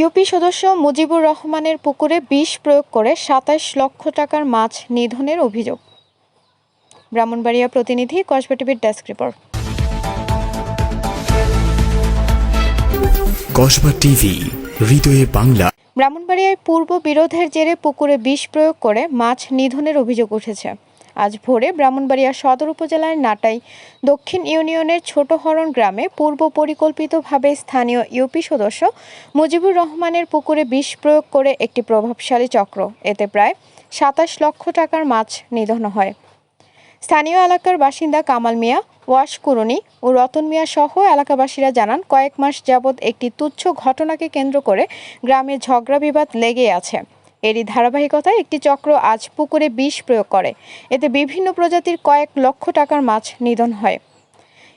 UP সদস্য মুজিবুর রহমানের পুকুরে বিষ প্রয়োগ করে সাতাশ লক্ষ টাকার মাছ নিধনের অভিযোগ। ব্রাহ্মণবাড়িয়া প্রতিনিধি কসবা টিভির ডেস্ক রিপোর্ট। কসবা টিভি হৃদয়ে বাংলা। ব্রাহ্মণবাড়িয়ায় পূর্ব বিরোধের জেরে পুকুরে বিষ প্রয়োগ করে মাছ নিধনের অভিযোগ উঠেছে। আজ ভোরে ব্রাহ্মণবাড়িয়া সদর উপজেলার নাটাই দক্ষিণ ইউনিয়নের ছোট হরণ গ্রামে পূর্ব পরিকল্পিতভাবে স্থানীয় ইউপি সদস্য মুজিবুর রহমানের পুকুরে বিষ প্রয়োগ করে একটি প্রভাবশালী চক্র। এতে প্রায় সাতাশ লক্ষ টাকার মাছ নিধন হয়। স্থানীয় এলাকার বাসিন্দা কামাল মিয়া, ওয়াশ কুরুনি ও রতন মিয়া সহ এলাকাবাসীরা জানান, কয়েক মাস যাবৎ একটি তুচ্ছ ঘটনাকে কেন্দ্র করে গ্রামে ঝগড়া বিবাদ লেগেই আছে। এরই ধারাবাহিকতায় একটি চক্র আজ পুকুরে বিষ প্রয়োগ করে। এতে বিভিন্ন প্রজাতির কয়েক লক্ষ টাকার মাছ নিধন হয়।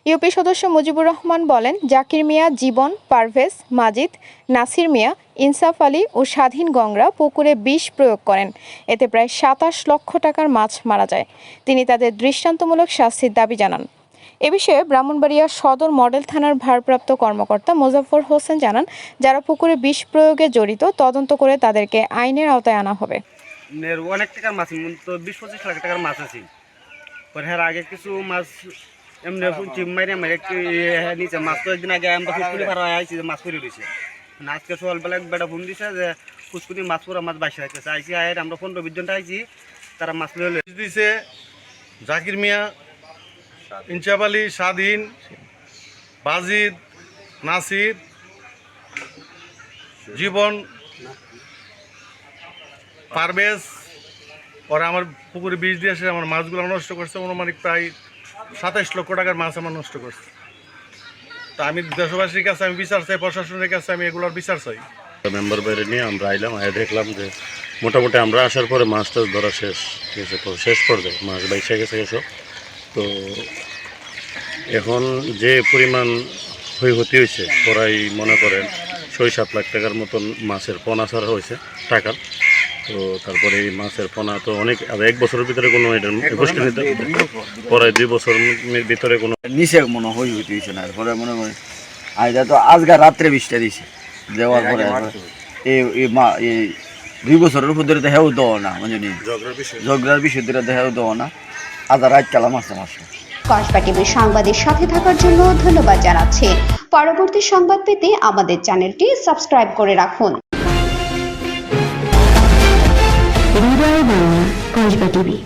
ইউপি সদস্য মুজিবুর রহমান বলেন, জাকির মিয়া, জীবন, পারভেজ, মাজিদ, নাসির মিয়া, ইনসাফ আলী ও স্বাধীন গংরা পুকুরে বিষ প্রয়োগ করেন। এতে প্রায় সাতাশ লক্ষ টাকার মাছ মারা যায়। তিনি তাদের দৃষ্টান্তমূলক শাস্তির দাবি জানান। এ বিষয়ে ব্রাহ্মণবাড়িয়া সদর মডেল থানার ভারপ্রাপ্ত কর্মকর্তা মোজাফর হোসেন জানান যারা পুকুরে বিষ প্রয়োগে জড়িত তদন্ত করে তাদেরকে আইনের আওতায় আনা হবে। অনেক টাকার মাছ তো বিশ পঁচিশ লাখ টাকার মাছ আছে। পরে আগে কিছু মাছ এমনি শুনছি মাইরে মাইরে নিচে মাছ তো একদিন আগে আমরা ফুসকুনি ভাড়া আইছি যে মাছ করে দিয়েছে আজকে সকালবেলা বেটা ফোন দিছে যে ফুসকুনি মাছ পুরো মাছ বাইসে রাখতেছে আইসি আয়ের আমরা পনেরো বিশ জনটা আইছি তারা মাছ লইলে দিছে জাকির মিয়া ইনসাফ আলী স্বাধীন বাজিদ নাসির জীবন পারভেজ ওরা আমার পুকুরে বীজ দিয়ে এসে আমার মাছগুলো নষ্ট করছে অনুমানিক প্রায় সাতাইশ লক্ষ টাকার মাছ আমার নষ্ট করছে। তা আমি দেশবাসীর কাছে আমি বিচার চাই প্রশাসনের কাছে আমি এগুলোর বিচার চাই। মেম্বার বাইরে নিয়ে আমরা আইলাম আয় দেখলাম যে মোটামুটি আমরা আসার পরে মাছ টাছ ধরা শেষ ঠিক আছে তো শেষ পর্যায়ে মাছ বাইসে গেছে গেছো তো এখন যে পরিমাণ ক্ষয়ক্ষতি হয়েছে প্রায় মনে করেন ছয় সাত লাখ টাকার মতন মাছের পোনা ছাড়া হয়েছে টাকার তো তারপরে এই মাছের পোনা তো অনেক, আর এক বছরের ভিতরে কোনো এটার প্রায় দুই বছরের ভিতরে কোনো নিচে মনে হয় হইতে না এরপরে মনে হয় আইদা তো আজকাল রাত্রে বৃষ্টি দিছে, দেওয়ার পরে এই মা এই দুই বছরের উপর ধরে দেখাও দেওয়া না মানে ঝগড়ার বিষয়। ধরে দেখাও দেওয়া না। আধা রাত কালাম আসতে মাসে কসবা টিভির সাংবাদিক সাথে থাকার জন্য ধন্যবাদ জানাচ্ছি। পরবর্তী সংবাদ পেতে আমাদের চ্যানেলটি সাবস্ক্রাইব করে রাখুন। কসবা টিভি